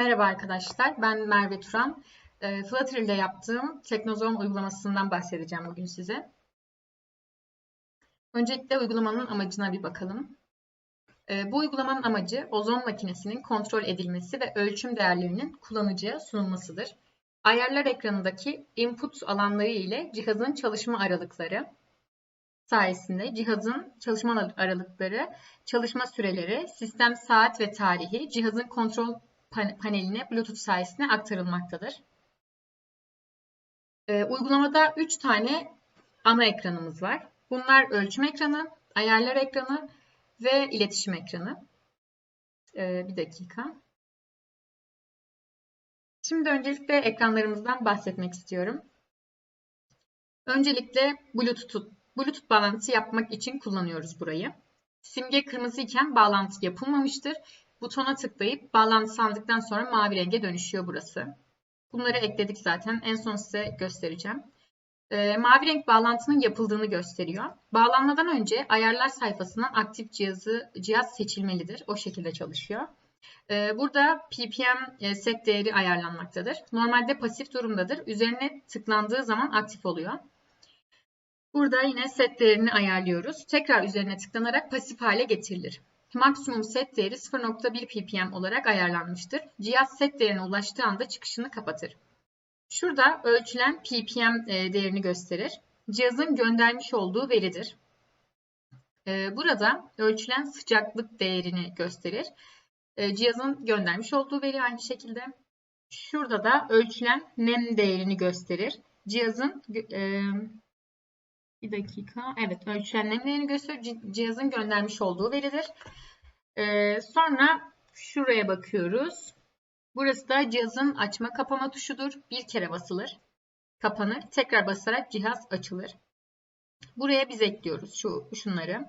Merhaba arkadaşlar, ben Merve Turan. E, Flutter ile yaptığım Teknozone uygulamasından bahsedeceğim bugün size. Öncelikle uygulamanın amacına bir bakalım. E, bu uygulamanın amacı ozon makinesinin kontrol edilmesi ve ölçüm değerlerinin kullanıcıya sunulmasıdır. Ayarlar ekranındaki input alanları ile cihazın çalışma aralıkları sayesinde cihazın çalışma aralıkları, çalışma süreleri, sistem saat ve tarihi cihazın kontrol paneline Bluetooth sayesinde aktarılmaktadır. Ee, uygulamada 3 tane ana ekranımız var. Bunlar ölçüm ekranı, ayarlar ekranı ve iletişim ekranı. Ee, bir dakika. Şimdi öncelikle ekranlarımızdan bahsetmek istiyorum. Öncelikle Bluetooth, Bluetooth bağlantısı yapmak için kullanıyoruz burayı. Simge kırmızı iken bağlantı yapılmamıştır Butona tıklayıp bağlantı sandıktan sonra mavi renge dönüşüyor burası. Bunları ekledik zaten. En son size göstereceğim. Ee, mavi renk bağlantının yapıldığını gösteriyor. Bağlanmadan önce ayarlar sayfasından aktif cihazı cihaz seçilmelidir. O şekilde çalışıyor. Ee, burada ppm e, set değeri ayarlanmaktadır. Normalde pasif durumdadır. Üzerine tıklandığı zaman aktif oluyor. Burada yine set değerini ayarlıyoruz. Tekrar üzerine tıklanarak pasif hale getirilir maksimum set değeri 0.1 ppm olarak ayarlanmıştır. Cihaz set değerine ulaştığı anda çıkışını kapatır. Şurada ölçülen ppm e, değerini gösterir. Cihazın göndermiş olduğu veridir. E, burada ölçülen sıcaklık değerini gösterir. E, cihazın göndermiş olduğu veri aynı şekilde. Şurada da ölçülen nem değerini gösterir. Cihazın bir dakika. Evet ölçenlemlerini gösteriyor. Cihazın göndermiş olduğu veridir. Ee, sonra şuraya bakıyoruz. Burası da cihazın açma kapama tuşudur. Bir kere basılır. Kapanır. Tekrar basarak cihaz açılır. Buraya biz ekliyoruz şu şunları.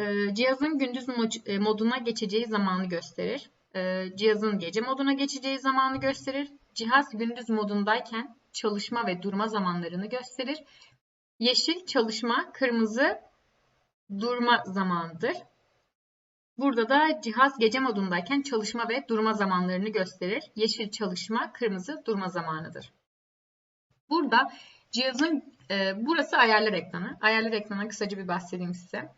Ee, cihazın gündüz e, moduna geçeceği zamanı gösterir. Ee, cihazın gece moduna geçeceği zamanı gösterir. Cihaz gündüz modundayken çalışma ve durma zamanlarını gösterir. Yeşil çalışma, kırmızı durma zamanıdır. Burada da cihaz gece modundayken çalışma ve durma zamanlarını gösterir. Yeşil çalışma, kırmızı durma zamanıdır. Burada cihazın, e, burası ayarlar ekranı. Ayarlar ekranına kısaca bir bahsedeyim size.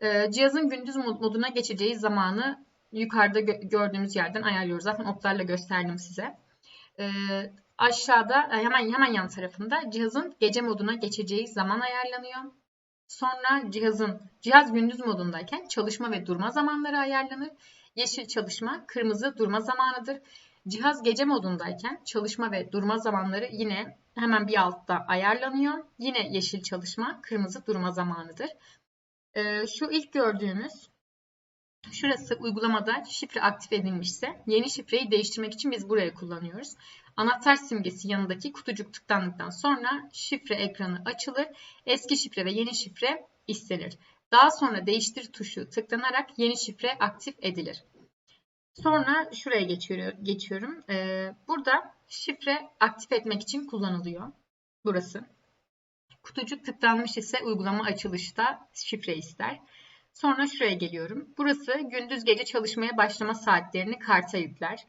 E, cihazın gündüz moduna geçeceği zamanı yukarıda gö gördüğümüz yerden ayarlıyoruz. Zaten oklarla gösterdim size. E, Aşağıda e, hemen hemen yan tarafında cihazın gece moduna geçeceği zaman ayarlanıyor. Sonra cihazın cihaz gündüz modundayken çalışma ve durma zamanları ayarlanır. Yeşil çalışma, kırmızı durma zamanıdır. Cihaz gece modundayken çalışma ve durma zamanları yine hemen bir altta ayarlanıyor. Yine yeşil çalışma, kırmızı durma zamanıdır. Ee, şu ilk gördüğümüz şurası uygulamada şifre aktif edilmişse yeni şifreyi değiştirmek için biz buraya kullanıyoruz. Anahtar simgesi yanındaki kutucuk tıklandıktan sonra şifre ekranı açılır. Eski şifre ve yeni şifre istenir. Daha sonra değiştir tuşu tıklanarak yeni şifre aktif edilir. Sonra şuraya geçiyorum. Ee, burada şifre aktif etmek için kullanılıyor. Burası. Kutucuk tıklanmış ise uygulama açılışta şifre ister. Sonra şuraya geliyorum. Burası gündüz gece çalışmaya başlama saatlerini karta yükler.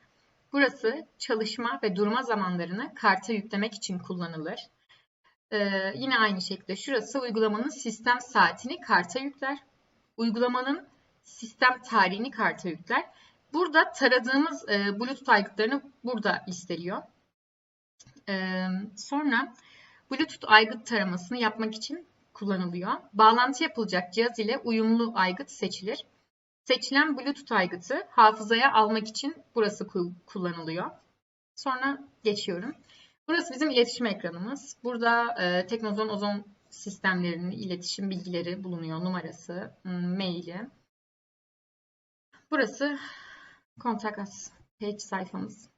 Burası çalışma ve durma zamanlarını karta yüklemek için kullanılır. Ee, yine aynı şekilde şurası uygulamanın sistem saatini karta yükler. Uygulamanın sistem tarihini karta yükler. Burada taradığımız e, Bluetooth aygıtlarını burada listeliyor. Ee, sonra Bluetooth aygıt taramasını yapmak için kullanılıyor. Bağlantı yapılacak cihaz ile uyumlu aygıt seçilir. Seçilen Bluetooth aygıtı hafızaya almak için burası kullanılıyor. Sonra geçiyorum. Burası bizim iletişim ekranımız. Burada e, Teknozon ozon sistemlerinin iletişim bilgileri bulunuyor. Numarası, maili. Burası Contact Us page sayfamız.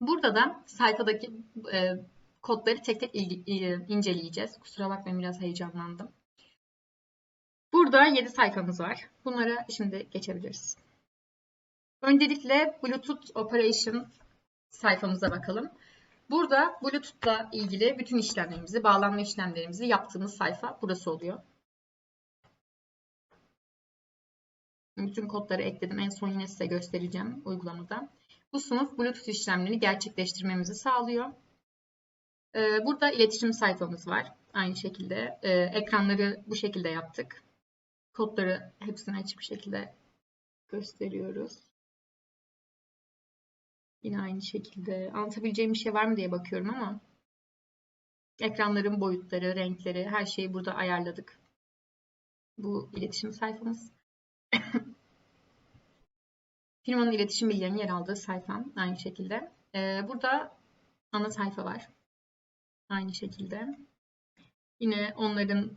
Burada da sayfadaki e, kodları tek tek inceleyeceğiz. Kusura bakmayın biraz heyecanlandım. Burada 7 sayfamız var. Bunlara şimdi geçebiliriz. Öncelikle Bluetooth Operation sayfamıza bakalım. Burada Bluetooth'la ilgili bütün işlemlerimizi, bağlanma işlemlerimizi yaptığımız sayfa burası oluyor. Bütün kodları ekledim. En son yine size göstereceğim uygulamada. Bu sınıf Bluetooth işlemlerini gerçekleştirmemizi sağlıyor. Ee, burada iletişim sayfamız var. Aynı şekilde e, ekranları bu şekilde yaptık. Kodları hepsini açık bir şekilde gösteriyoruz. Yine aynı şekilde anlatabileceğim bir şey var mı diye bakıyorum ama ekranların boyutları, renkleri her şeyi burada ayarladık. Bu iletişim sayfamız. Firmanın iletişim bilgilerinin yer aldığı sayfam aynı şekilde. Ee, burada ana sayfa var. Aynı şekilde. Yine onların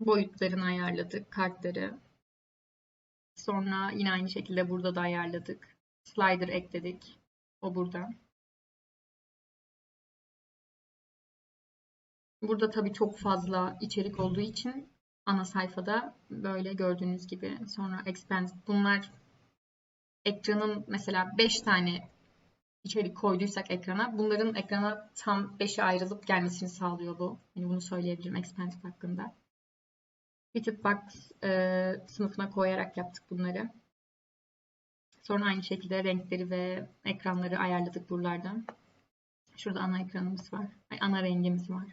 boyutlarını ayarladık, kartları. Sonra yine aynı şekilde burada da ayarladık. Slider ekledik. O burada. Burada tabii çok fazla içerik olduğu için ana sayfada böyle gördüğünüz gibi sonra expand bunlar ekranın mesela 5 tane içerik koyduysak ekrana bunların ekrana tam 5'e ayrılıp gelmesini sağlıyor bu. Yani bunu söyleyebilirim expand hakkında. Fitted Box e, sınıfına koyarak yaptık bunları. Sonra aynı şekilde renkleri ve ekranları ayarladık buralardan. Şurada ana ekranımız var. Ana rengimiz var.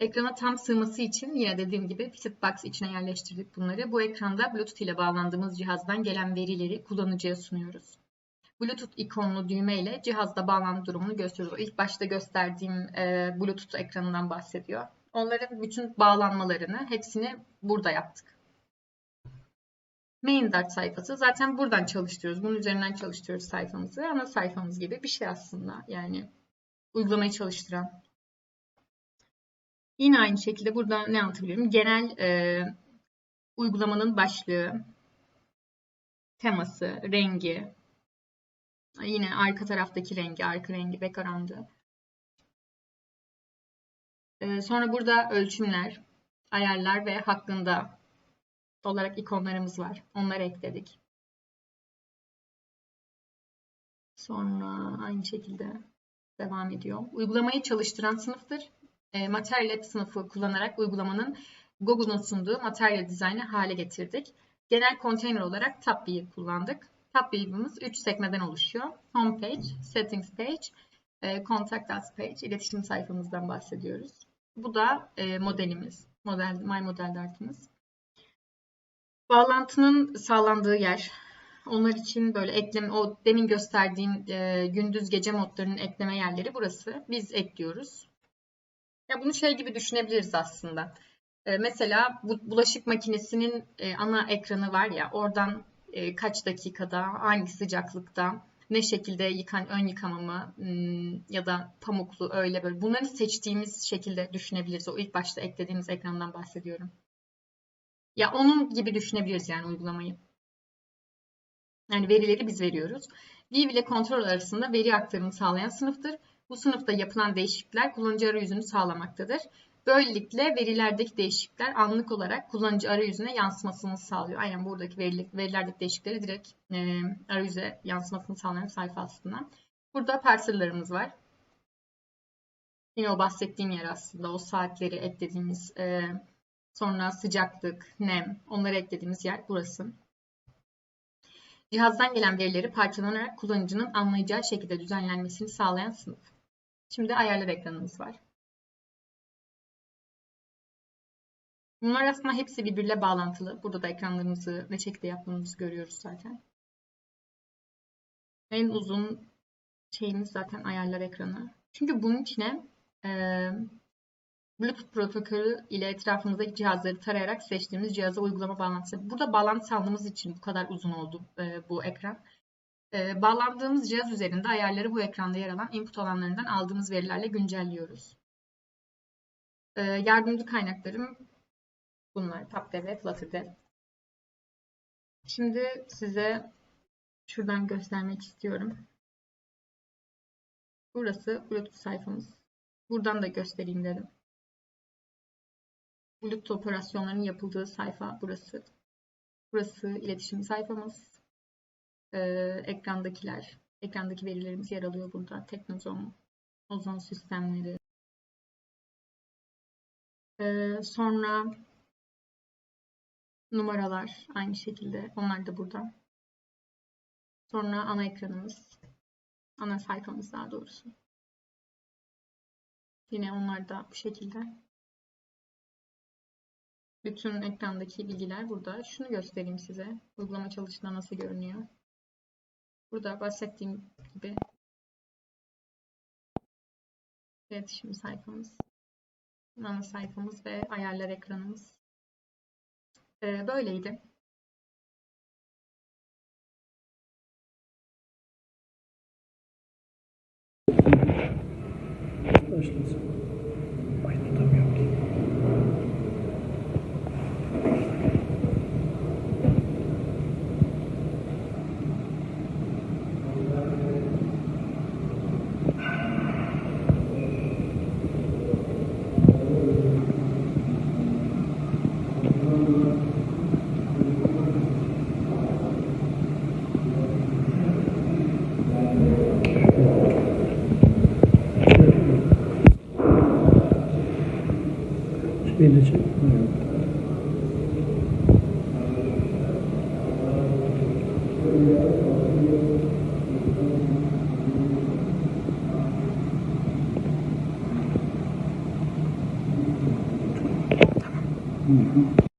Ekrana tam sığması için yine dediğim gibi Fitted Box içine yerleştirdik bunları. Bu ekranda Bluetooth ile bağlandığımız cihazdan gelen verileri kullanıcıya sunuyoruz. Bluetooth ikonlu düğme ile cihazda bağlantı durumunu gösteriyor. İlk başta gösterdiğim e, Bluetooth ekranından bahsediyor. Onların bütün bağlanmalarını hepsini burada yaptık. Main Dart sayfası. Zaten buradan çalıştırıyoruz. Bunun üzerinden çalıştırıyoruz sayfamızı. Ana sayfamız gibi bir şey aslında. Yani uygulamayı çalıştıran. Yine aynı şekilde burada ne anlatabilirim? Genel e, uygulamanın başlığı, teması, rengi, yine arka taraftaki rengi, arka rengi, background'ı. E, sonra burada ölçümler, ayarlar ve hakkında olarak ikonlarımız var. Onları ekledik. Sonra aynı şekilde devam ediyor. Uygulamayı çalıştıran sınıftır. E, Material App sınıfı kullanarak uygulamanın Google'un sunduğu Material Design'ı hale getirdik. Genel konteyner olarak TabView kullandık. TabView'ımız 3 sekmeden oluşuyor. Homepage, Settings Page, e, Contact Us Page, iletişim sayfamızdan bahsediyoruz. Bu da e, modelimiz, model, My Model Dart'ımız. Bağlantının sağlandığı yer. Onlar için böyle ekleme, o demin gösterdiğim e, gündüz gece modlarının ekleme yerleri burası. Biz ekliyoruz. Ya bunu şey gibi düşünebiliriz aslında. E, mesela bu bulaşık makinesinin e, ana ekranı var ya, oradan e, kaç dakikada, hangi sıcaklıkta, ne şekilde yıkan ön yıkama mı hmm, ya da pamuklu öyle böyle. Bunları seçtiğimiz şekilde düşünebiliriz. O ilk başta eklediğimiz ekrandan bahsediyorum. Ya onun gibi düşünebiliriz yani uygulamayı. Yani verileri biz veriyoruz. View ile kontrol arasında veri aktarımı sağlayan sınıftır. Bu sınıfta yapılan değişiklikler kullanıcı arayüzünü sağlamaktadır. Böylelikle verilerdeki değişiklikler anlık olarak kullanıcı arayüzüne yansımasını sağlıyor. Aynen buradaki verilik, verilerdeki değişiklikleri direkt e, arayüze yansımasını sağlayan sayfa aslında. Burada parsellerimiz var. Yine o bahsettiğim yer aslında o saatleri eklediğimiz e, Sonra sıcaklık, nem, onları eklediğimiz yer burası. Cihazdan gelen verileri parçalanarak kullanıcının anlayacağı şekilde düzenlenmesini sağlayan sınıf. Şimdi ayarlar ekranımız var. Bunlar aslında hepsi birbiriyle bağlantılı. Burada da ekranlarımızı ne şekilde yaptığımızı görüyoruz zaten. En uzun şeyimiz zaten ayarlar ekranı. Çünkü bunun içine e, Bluetooth protokolü ile etrafımızdaki cihazları tarayarak seçtiğimiz cihaza uygulama bağlantısı. Burada bağlantı sağladığımız için bu kadar uzun oldu e, bu ekran. E, bağlandığımız cihaz üzerinde ayarları bu ekranda yer alan input alanlarından aldığımız verilerle güncelliyoruz. E, yardımcı kaynaklarım bunlar. TapDev ve FlutterDev. Şimdi size şuradan göstermek istiyorum. Burası Bluetooth sayfamız. Buradan da göstereyim dedim. Bluetooth operasyonlarının yapıldığı sayfa burası. Burası iletişim sayfamız. Ee, ekrandakiler, ekrandaki verilerimiz yer alıyor burada. Teknozone ozon sistemleri. Ee, sonra numaralar aynı şekilde. Onlar da burada. Sonra ana ekranımız. Ana sayfamız daha doğrusu. Yine onlar da bu şekilde. Bütün ekrandaki bilgiler burada. Şunu göstereyim size. Uygulama çalıştığında nasıl görünüyor. Burada bahsettiğim gibi iletişim sayfamız, ana sayfamız ve ayarlar ekranımız. Ee, böyleydi. Başlasın. लेना चाहिए Mm-hmm.